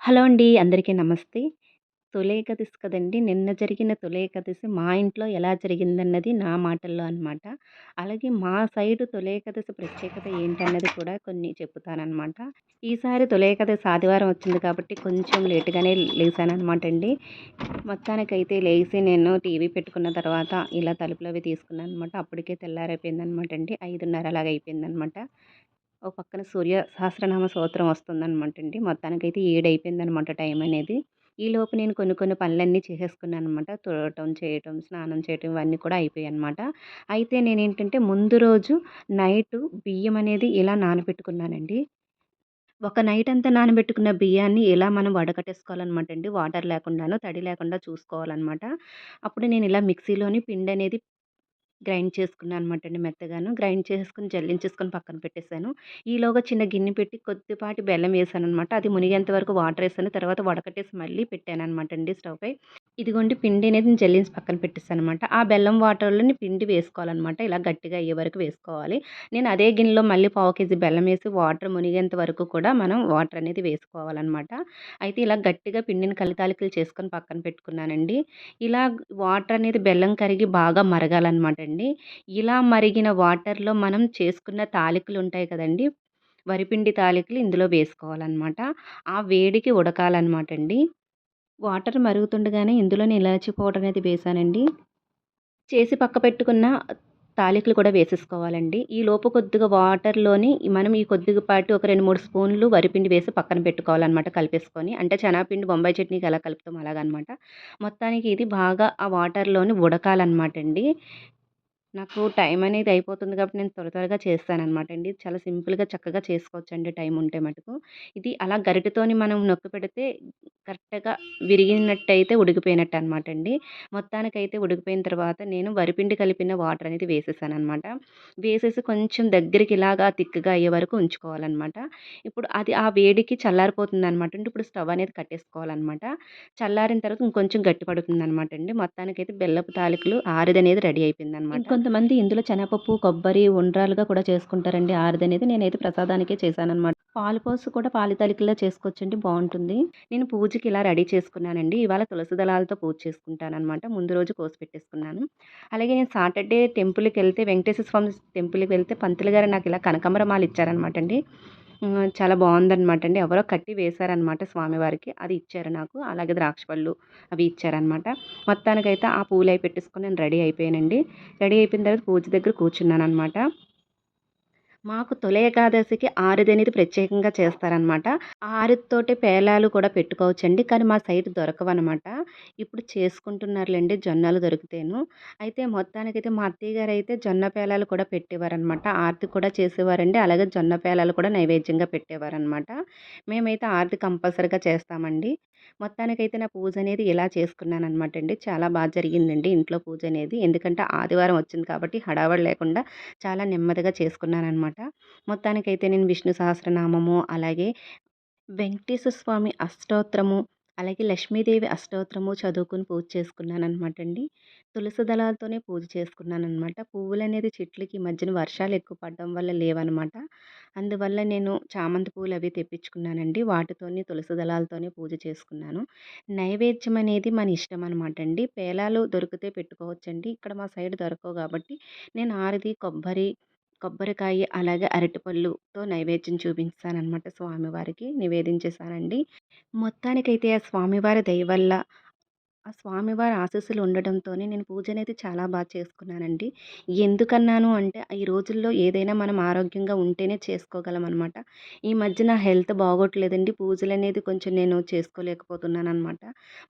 Hello అండి. అందరికీ నమస్తే. తొలి కదండి. నిన్న జరిగిన తొలేకదిశ మా ఇంట్లో ఎలా జరిగిందన్నది నా మాటల్లో అనమాట అలాగే మా సైడు తొలేకదిశ ప్రత్యేకత ఏంటన్నది కూడా కొన్ని చెప్తానమాట ఈసారి తొలి ఆదివారం వచ్చింది కాబట్టి కొంచెం లేటుగానే లేచానమాట అండి. మొత్తానికైతే లేచి నేను టీవీ పెట్టుకున్న తర్వాత ఇలా తలుపులు అవి తీసుకున్నాను అనమాట అప్పటికే తెల్లారైపోయింది అనమాట అండి. ఐదున్నర అలాగ అయిపోయిందనమాట ఓ ఒక పక్కన సూర్య సహస్రనామ స్తోత్రం వస్తుందనమాట అండి మొత్తానికైతే ఏడు అయిపోయిందనమాట టైం అనేది ఈ లోపు నేను కొన్ని కొన్ని పనులన్నీ చేసేసుకున్నాను అనమాట తుడటం చేయటం స్నానం చేయటం ఇవన్నీ కూడా అయిపోయాయి అనమాట అయితే నేను ఏంటంటే ముందు రోజు నైటు బియ్యం అనేది ఇలా నానబెట్టుకున్నానండి. ఒక నైట్ అంతా నానబెట్టుకున్న బియ్యాన్ని ఎలా మనం వడకట్టేసుకోవాలన్నమాట అండి వాటర్ లేకుండాను తడి లేకుండా చూసుకోవాలన్నమాట అప్పుడు నేను ఇలా మిక్సీలోని పిండి అనేది గ్రైండ్ చేసుకున్నాను అనమాట అండి మెత్తగాను. గ్రైండ్ చేసుకుని జల్లించేసుకొని పక్కన పెట్టేశాను ఈలోగా చిన్న గిన్నె పెట్టి కొద్దిపాటి బెల్లం వేసాను అనమాట అది మునిగేంత వరకు వాటర్ వేసాను. తర్వాత వడకట్టేసి మళ్ళీ పెట్టాను అనమాట అండి స్టవ్ పై. ఇదిగోండి పిండి అనేది నేను జల్లించి పక్కన పెట్టేస్తాను అనమాట ఆ బెల్లం వాటర్లోని పిండి వేసుకోవాలన్నమాట. ఇలా గట్టిగా అయ్యే వరకు వేసుకోవాలి. నేను అదే గిన్నెలో మళ్ళీ పావు కేజీ బెల్లం వేసి వాటర్ మునిగేంత వరకు కూడా మనం వాటర్ అనేది వేసుకోవాలన్నమాట. అయితే ఇలా గట్టిగా పిండిని కలితాలికలు చేసుకొని పక్కన పెట్టుకున్నానండి. ఇలా వాటర్ అనేది బెల్లం కరిగి బాగా మరగాలన్నమాట అండి. ఇలా మరిగిన వాటర్లో మనం చేసుకున్న తాలికలు ఉంటాయి కదండి. వరిపిండి తాలికలు ఇందులో వేసుకోవాలన్నమాట. ఆ వేడికి ఉడకాలన్నమాట అండి. వాటర్ మరుగుతుండగానే ఇందులో ఇలాచి పౌడర్ అనేది వేసానండి. చేసి పక్క పెట్టుకున్న తాలికలు కూడా వేసేసుకోవాలండి. ఈ లోపు కొద్దిగా వాటర్లోని మనం ఈ కొద్దిగా పాటు ఒక రెండు మూడు స్పూన్లు వరిపిండి వేసి పక్కన పెట్టుకోవాలన్నమాట కలిపేసుకొని. అంటే చెనాపిండి బొంబాయి చట్నీకి ఎలా కలుపుతాం అలాగనమాట. మొత్తానికి ఇది బాగా ఆ వాటర్లోని ఉడకాలన్నమాట అండి. నాకు టైం అనేది అయిపోతుంది కాబట్టి నేను త్వర త్వరగా చేస్తాననమాట అండి. చాలా సింపుల్గా చక్కగా చేసుకోవచ్చండి టైం ఉంటే మటుకు. ఇది అలా గరిటతోని మనం నొక్కి పెడితే కరెక్ట్గా విరిగినట్టయితే ఉడికిపోయినట్టు అనమాట అండి. మొత్తానికైతే ఉడికిపోయిన తర్వాత నేను వరిపిండి కలిపిన వాటర్ అనేది వేసేసాను అనమాట వేసేసి కొంచెం దగ్గరికి ఇలాగా తిక్కగా అయ్యే వరకు ఉంచుకోవాలన్నమాట. ఇప్పుడు అది ఆ వేడికి చల్లారిపోతుంది అనమాట అండి. ఇప్పుడు స్టవ్ అనేది కట్టేసుకోవాలన్నమాట. చల్లారిన తర్వాత ఇంకొంచెం గట్టి పడుతుంది అనమాట అండి. మొత్తానికైతే బెల్లపు తాలికలు ఆరిది అనేది రెడీ అయిపోయింది అనమాట కొంతమంది ఇందులో శనగపప్పు కొబ్బరి ఉండ్రాలుగా కూడా చేసుకుంటారండి. ఆరిది అనేది నేనైతే ప్రసాదానికే చేశానమాట పాలు పోసు కూడా పాలు చేసుకోవచ్చండి. బాగుంటుంది. నేను పూజకి ఇలా రెడీ చేసుకున్నానండి. ఇవాళ తులసి దళాలతో పూజ చేసుకుంటాను అనమాట ముందు రోజు కోసి పెట్టేసుకున్నాను. అలాగే నేను సాటర్డే టెంపుల్కి వెళ్తే వెంకటేశ్వర స్వామి టెంపుల్కి వెళ్తే పంతులు గారు నాకు ఇలా కనకమరమాలు ఇచ్చారనమాట అండి చాలా బాగుందనమాట అండి. ఎవరో కట్టి వేశారనమాట స్వామివారికి. అది ఇచ్చారు నాకు. అలాగే ద్రాక్ష పళ్ళు అవి ఇచ్చారనమాట. మొత్తానికైతే ఆ పూలు అవి పెట్టేసుకొని నేను రెడీ అయిపోయానండి. రెడీ అయిపోయిన తర్వాత పూజ దగ్గర కూర్చున్నాను అనమాట మాకు తొలి ఏకాదశికి ఆరిది అనేది ప్రత్యేకంగా చేస్తారనమాట. ఆరితోటి పేలాలు కూడా పెట్టుకోవచ్చండి. కానీ మా సైడ్ దొరకవన్నమాట ఇప్పుడు చేసుకుంటున్నారులేండి జొన్నలు దొరికితేను. అయితే మొత్తానికైతే మా అత్తయ్య గారు అయితే జొన్న పేలాలు కూడా పెట్టేవారనమాట. ఆర్తి కూడా చేసేవారండి. అలాగే జొన్న పేలాలు కూడా నైవేద్యంగా పెట్టేవారనమాట. మేమైతే ఆర్తి కంపల్సరిగా చేస్తామండి. మొత్తానికైతే నా పూజ అనేది ఇలా చేసుకున్నాను అనమాట అండి. చాలా బాగా జరిగిందండి ఇంట్లో పూజ అనేది. ఎందుకంటే ఆదివారం వచ్చింది కాబట్టి హడావడి లేకుండా చాలా నెమ్మదిగా చేసుకున్నాను అనమాట మొత్తానికైతే నేను విష్ణు సహస్రనామము అలాగే వెంకటేశ్వర స్వామి అష్టోత్తరము అలాగే లక్ష్మీదేవి అష్టోత్తరము చదువుకుని పూజ చేసుకున్నాను అనమాట అండి తులసి దళాలతోనే పూజ చేసుకున్నాను అనమాట పువ్వులు అనేది చెట్లకి మధ్యన వర్షాలు ఎక్కువ పడడం వల్ల లేవనమాట. అందువల్ల నేను చామంతి పువ్వులు అవి తెప్పించుకున్నానండి. వాటితోని తులసి దళాలతోనే పూజ చేసుకున్నాను. నైవేద్యం అనేది మన ఇష్టం అనమాట అండి పేలాలు దొరికితే పెట్టుకోవచ్చండి. ఇక్కడ మా సైడ్ దొరకవు కాబట్టి నేను ఆరిది కొబ్బరి కొబ్బరికాయ అలాగే అరటిపళ్ళుతో నైవేద్యం చూపించానమాట స్వామివారికి నివేదించేసానండి మొత్తానికైతే ఆ స్వామివారి దయ వల్ల ఆ స్వామివారి ఆశీస్సులు ఉండడంతోనే నేను పూజ అనేది చాలా బాగా చేసుకున్నానండి. ఎందుకన్నాను అంటే ఈ రోజుల్లో ఏదైనా మనం ఆరోగ్యంగా ఉంటేనే చేసుకోగలం అనమాట ఈ మధ్య నా హెల్త్ బాగోట్లేదండి. పూజలు అనేది కొంచెం నేను చేసుకోలేకపోతున్నాను అనమాట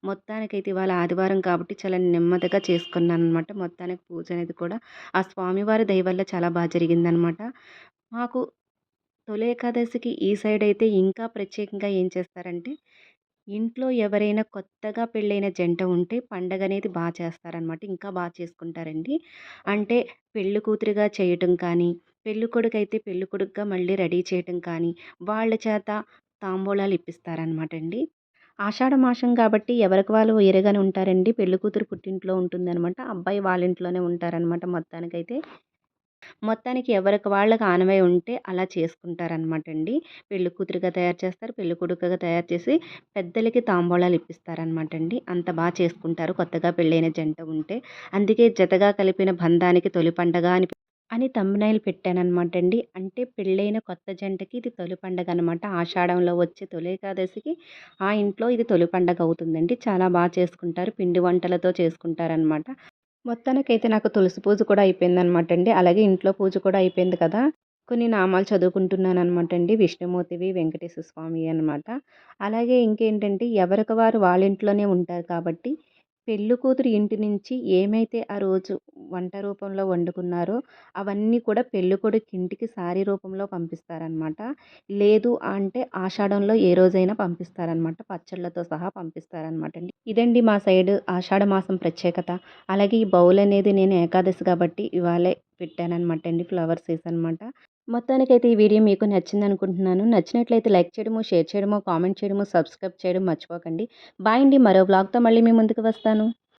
మొత్తానికైతే ఇవాళ ఆదివారం కాబట్టి చాలా నెమ్మదిగా చేసుకున్నాను అనమాట మొత్తానికి పూజ అనేది కూడా ఆ స్వామివారి దయ వల్ల చాలా బాగా జరిగిందనమాట. మాకు తొలి ఏకాదశికి ఈ సైడ్ అయితే ఇంకా ప్రత్యేకంగా ఏం చేస్తారంటే ఇంట్లో ఎవరైనా కొత్తగా పెళ్ళైన జంట ఉంటే పండగ అనేది బాగా చేస్తారనమాట. ఇంకా బాగా చేసుకుంటారండి. అంటే పెళ్ళి కూతురుగా చేయటం కానీ పెళ్ళి కొడుకు అయితే పెళ్ళి కొడుకుగా మళ్ళీ రెడీ చేయటం కానీ వాళ్ళ చేత తాంబూలాలు ఇప్పిస్తారనమాట అండి ఆషాఢ మాసం కాబట్టి ఎవరికి వాళ్ళు వేరేగానే ఉంటారండి. పెళ్ళి కూతురు పుట్టింట్లో ఉంటుందన్నమాట అబ్బాయి వాళ్ళ ఇంట్లోనే ఉంటారనమాట మొత్తానికైతే. మొత్తానికి ఎవరికి వాళ్ళకి ఆనవై ఉంటే అలా చేసుకుంటారనమాట అండి. పెళ్ళి కూతురుగా తయారు చేస్తారు. పెళ్ళి కొడుకుగా తయారు చేసి పెద్దలకి తాంబూలాలు ఇప్పిస్తారనమాట అండి. అంత బాగా చేసుకుంటారు కొత్తగా పెళ్ళైన జంట ఉంటే. అందుకే జతగా కలిపిన బంధానికి తొలి పండగ అని అని థంబ్‌నెయిల్ పెట్టానమాట అండి. అంటే పెళ్ళైన కొత్త జంటకి ఇది తొలి పండగ అనమాట. ఆషాఢంలో వచ్చే తొలి ఏకాదశికి ఆ ఇంట్లో ఇది తొలి పండగ అవుతుందండి. చాలా బాగా చేసుకుంటారు. పిండి వంటలతో చేసుకుంటారనమాట. మొత్తానికైతే నాకు తులసి పూజ కూడా అయిపోయిందనమాట అండి. అలాగే ఇంట్లో పూజ కూడా అయిపోయింది కదా! కొన్ని నామాలు చదువుకుంటున్నాను అనమాట అండి. విష్ణుమూర్తివి, వెంకటేశ్వర స్వామి అనమాట. అలాగే ఇంకేంటంటే ఎవరికి వారు వాళ్ళ ఇంట్లోనే ఉంటారు కాబట్టి పెళ్ళికూతురు ఇంటి నుంచి ఏమైతే ఆ రోజు వంట రూపంలో వండుకున్నారో అవన్నీ కూడా పెళ్ళికొడుకు ఇంటికి సారీ రూపంలో పంపిస్తారనమాట. లేదు అంటే ఆషాఢంలో ఏ రోజైనా పంపిస్తారనమాట. పచ్చళ్ళతో సహా పంపిస్తారనమాట అండి. ఇదండి మా సైడు ఆషాఢ మాసం ప్రత్యేకత. అలాగే ఈ బౌల్ అనేది నేను ఏకాదశి కాబట్టి ఇవాళే పెట్టానమాట అండి. ఫ్లవర్స్ అనమాట మొత్తానికైతే ఈ వీడియో మీకు నచ్చిందనుకుంటున్నాను. నచ్చినట్లయితే లైక్ చేయడము, షేర్ చేయడము, కామెంట్ చేయడము, సబ్స్క్రైబ్ చేయడం మర్చిపోకండి. బాయ్ అండి. మరో వ్లాగ్‌తో మళ్ళీ మీ ముందుకు వస్తాను.